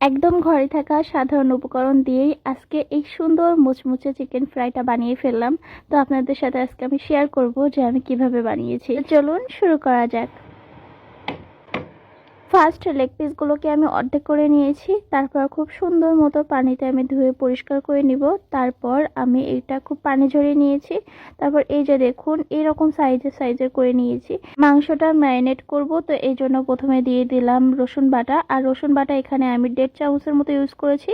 একদম ঘরে থাকা সাধারণ উপকরণ দিয়েই আজকে এই সুন্দর মুচমুচে চিকেন ফ্রাইটা বানিয়ে ফেললাম। তো আপনাদের সাথে আজকে আমি শেয়ার করব যে আমি কীভাবে বানিয়েছি। চলুন শুরু করা যাক। ফার্স্ট লেগ পিসগুলোকে আমি অর্ধেক করে নিয়েছি, তারপর খুব সুন্দর মতো পানিতে আমি ধুয়ে পরিষ্কার করে নিব, তারপর আমি এটা খুব পানি ঝরিয়ে নিয়েছি, তারপর এই যে দেখুন, এরকম সাইজের সাইজের করে নিয়েছি। মাংসটা ম্যারিনেট করব, তো এই জন্য প্রথমে দিয়ে দিলাম রসুন বাটা, আর রসুন বাটা এখানে আমি দেড় চামচের মতো ইউজ করেছি,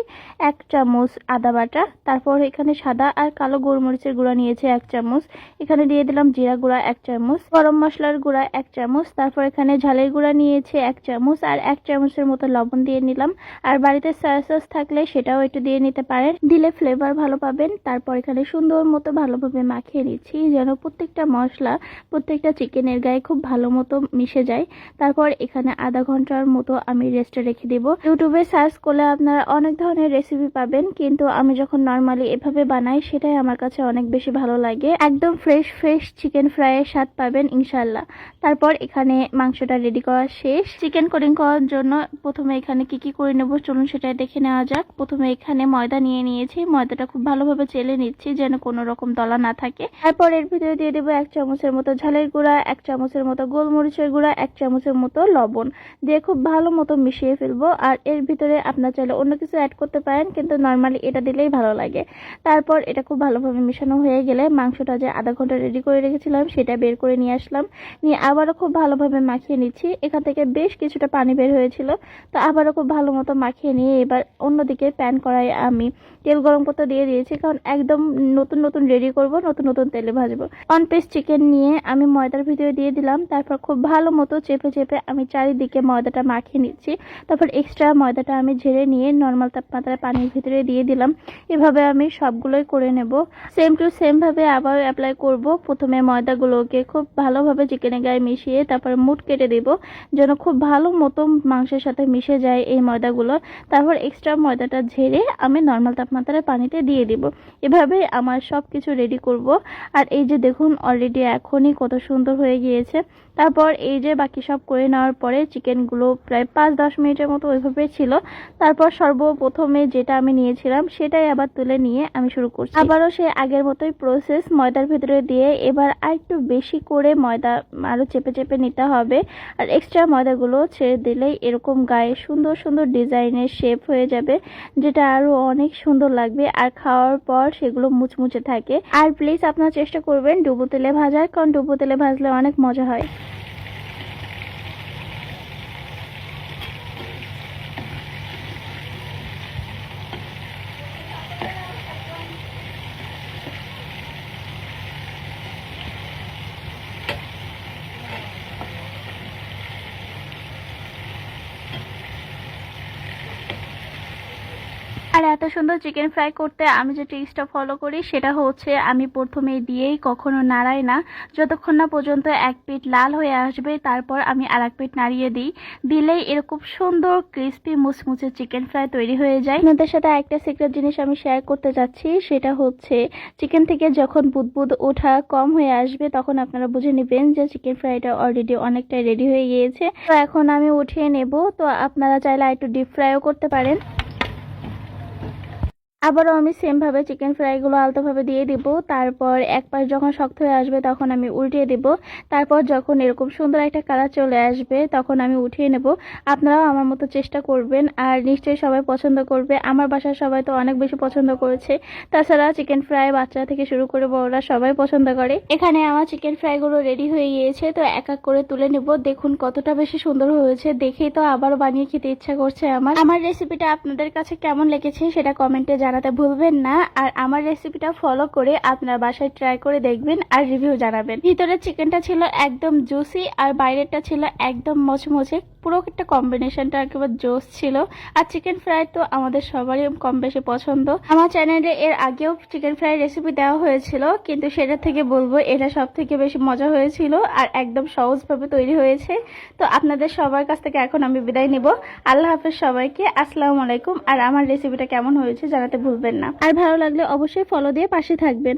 এক চামচ আদা বাটা, তারপর এখানে সাদা আর কালো গোলমরিচের গুঁড়া নিয়েছি এক চামচ, এখানে দিয়ে দিলাম জিরা গুঁড়া এক চামচ, গরম মশলার গুঁড়া এক চামচ, তারপর এখানে ঝালের গুঁড়া নিয়েছি এক চামচ আর এক চামচের মতো লবণ দিয়ে নিলাম। আর বাড়িতে সয়া সস থাকলে সেটাও একটু দিয়ে নিতে পারেন। দিলে ফ্লেভার ভালো পাবেন। তারপর এখানে সুন্দর মতো ভালোভাবে মাখিয়ে নিচ্ছি যেন প্রত্যেকটা মশলা, প্রত্যেকটা চিকেনের গায়ে খুব ভালো মতো মিশে যায়। তারপর এখানে আধা ঘণ্টার মতো আমি রেস্টে রেখে দিব। ইউটিউবে সার্চ করলে আপনারা অনেক ধরনের রেসিপি পাবেন। কিন্তু আমি যখন নর্মালি এভাবে বানাই, সেটাই আমার কাছে অনেক বেশি ভালো লাগে। একদম ফ্রেশ ফ্রেশ চিকেন ফ্রাইয়ের স্বাদ পাবেন ইনশাল্লাহ তারপর এখানে মাংসটা রেডি করা শেষ। চিকেন কোডিং করার জন্য প্রথমে এখানে কি কি করে নেব চলুন সেটা দেখে নেওয়া যাক। প্রথমে এখানে ময়দা নিয়ে নিয়েছি। ময়দাটা খুব ভালোভাবে চেলে নিচ্ছি যেন কোনো রকম দলা না থাকে। তারপর এর ভিতরে দিয়ে দেবো এক চামচের মতো ঝালের গুঁড়া, এক চামচের মতো গোলমরিচের গুঁড়া, এক চামচের মতো লবণ। দিয়ে খুব ভালো মতো মিশিয়ে ফেলব আর এর ভিতরে আপনার চাইলে অন্য কিছু অ্যাড করতে পারেন, কিন্তু নর্মালি এটা দিলেই ভালো লাগে। তারপর এটা খুব ভালোভাবে মেশানো হয়ে গেলে মাংসটা যে আধা ঘণ্টা রেডি করে রেখেছিলাম সেটা বের করে নিয়ে আসলাম। নিয়ে আবারও খুব ভালোভাবে মাখিয়ে নিচ্ছি। এখান থেকে বেশ কিছুটা পানি বের হয়েছিল। তো আবারও খুব ভালো মতো মাখিয়ে নিয়ে এবার অন্যদিকে প্যান করাই আমি তেল গরম করতে দিয়ে দিয়েছি, কারণ একদম নতুন নতুন রেডি করব, নতুন নতুন তেলে ভাজবো। অন পিস চিকেন নিয়ে আমি ময়দার ভিতরে দিয়ে দিলাম, তারপর খুব ভালো মতো চেপে চেপে আমি চারিদিকে ময়দাটা মাখিয়ে নিচ্ছি। তারপর এক্সট্রা ময়দাটা আমি ঝেড়ে নিয়ে নর্মাল তাপমাত্রায় পানির ভিতরে দিয়ে দিলাম। এভাবে আমি সবগুলোই করে নেব। সেম টু সেম ভাবে আবার অ্যাপ্লাই করব। প্রথমে ময়দাগুলোকে খুব ভালোভাবে চিকেনের গায়ে মিশিয়ে তারপর মুট কেটে দেব, যেন খুব ভালো মতো মাংসের সাথে মিশে যায় এই ময়দাগুলো। তারপর এক্সট্রা ময়দাটা ঝেড়ে আমি নর্মাল তাপমাত্রায় পানিতে দিয়ে দিব। এভাবে আমার সব কিছু রেডি করব। আর এই যে দেখুন অলরেডি এখনই কত সুন্দর হয়ে গিয়েছে। তারপর এই যে বাকি সব করে নেওয়ার পরে চিকেনগুলো প্রায় পাঁচ দশ মিনিটের মতো ওইভাবে ছিল। তারপর সর্বপ্রথমে যেটা আমি নিয়েছিলাম সেটাই আবার তুলে নিয়ে আমি শুরু করছি। আবারও সে আগের মতোই প্রসেস ময়দার ভিতরে দিয়ে এবার আর একটু বেশি করে ময়দা আরও চেপে চেপে নিতে হবে। আর এক্সট্রা ময়দাগুলো ছেড়ে দিলেই এরকম গায়ে সুন্দর সুন্দর ডিজাইনের শেপ হয়ে যাবে, যেটা আরও অনেক সুন্দর লাগবে। আর খাওয়ার পর সেগুলো মুচমুচে থাকে। আর প্লিজ আপনারা চেষ্টা করবেন ডুবো তেলে ভাজার, কারণ ডুবো তেলে ভাজলে অনেক মজা হয়। আর এত সুন্দর চিকেন ফ্রাই করতে আমি যে ট্রিক্সটা ফলো করি, সেটা হচ্ছে আমি প্রথমে দিয়েই কখনো নাড়াই না। যতক্ষণ না পর্যন্ত এক পিঠ লাল হয়ে আসবে, তারপর আমি আর এক পিঠ নাড়িয়ে দিই। দিলেই এরকম সুন্দর ক্রিস্পি মুচমুচে চিকেন ফ্রাই তৈরি হয়ে যায়। আপনাদের সাথে একটা সিক্রেট জিনিস আমি শেয়ার করতে যাচ্ছি, সেটা হচ্ছে চিকেন থেকে যখন বুদবুদ ওঠা কম হয়ে আসবে, তখন আপনারা বুঝে নেবেন যে চিকেন ফ্রাইটা অলরেডি অনেকটাই রেডি হয়ে গিয়েছে। তো এখন আমি উঠিয়ে নেব। তো আপনারা চাইলে একটু ডিপ ফ্রাইও করতে পারেন। আবারও আমি সেমভাবে চিকেন ফ্রাইগুলো আলতোভাবে দিয়ে দিব। তারপর এক পাশ যখন শক্ত হয়ে আসবে তখন আমি উল্টিয়ে দেব। তারপর যখন এরকম সুন্দর একটা কালার চলে আসবে তখন আমি উঠিয়ে নেব। আপনারাও আমার মতো চেষ্টা করবেন আর নিশ্চয়ই সবাই পছন্দ করবে। আমার বাসার সবাই তো অনেক বেশি পছন্দ করেছে। তাছাড়া চিকেন ফ্রাই বাচ্চা থেকে শুরু করে বড়রা সবাই পছন্দ করে। এখানে আমার চিকেন ফ্রাইগুলো রেডি হয়ে গিয়েছে। তো এক এক করে তুলে নেব। দেখুন কতটা বেশি সুন্দর হয়েছে। দেখেই তো আবারও বানিয়ে খেতে ইচ্ছা করছে আমার। আমার রেসিপিটা আপনাদের কাছে কেমন লেগেছে সেটা কমেন্টে জানাতে ভুলবেন না, আর আমার রেসিপিটা ফলো করে আপনার বাসায় ট্রাই করে দেখবেন আর রিভিউ জানাবেন। ভিতরের চিকেনটা ছিল একদম জুসি আর বাইরেরটা ছিল একদম মচমচে পুরো একটা কম্বিনেশনটা একেবারে জোস ছিল। আর চিকেন ফ্রাই তো আমাদের সবারই কম বেশি পছন্দ। আমার চ্যানেলে এর আগেও চিকেন ফ্রাই রেসিপি দেওয়া হয়েছিল, কিন্তু সেটা থেকে বলব, এটা সব থেকে বেশি মজা হয়েছিল আর একদম সহজভাবে তৈরি হয়েছে। তো আপনাদের সবার কাছ থেকে এখন আমি বিদায় নিব। আল্লাহ হাফেজ সবাইকে, আসসালামু আলাইকুম। আর আমার রেসিপিটা কেমন হয়েছে জানাতে ভুলবেন না। আর ভালো লাগলে অবশ্যই ফলো দিয়ে পাশে থাকবেন।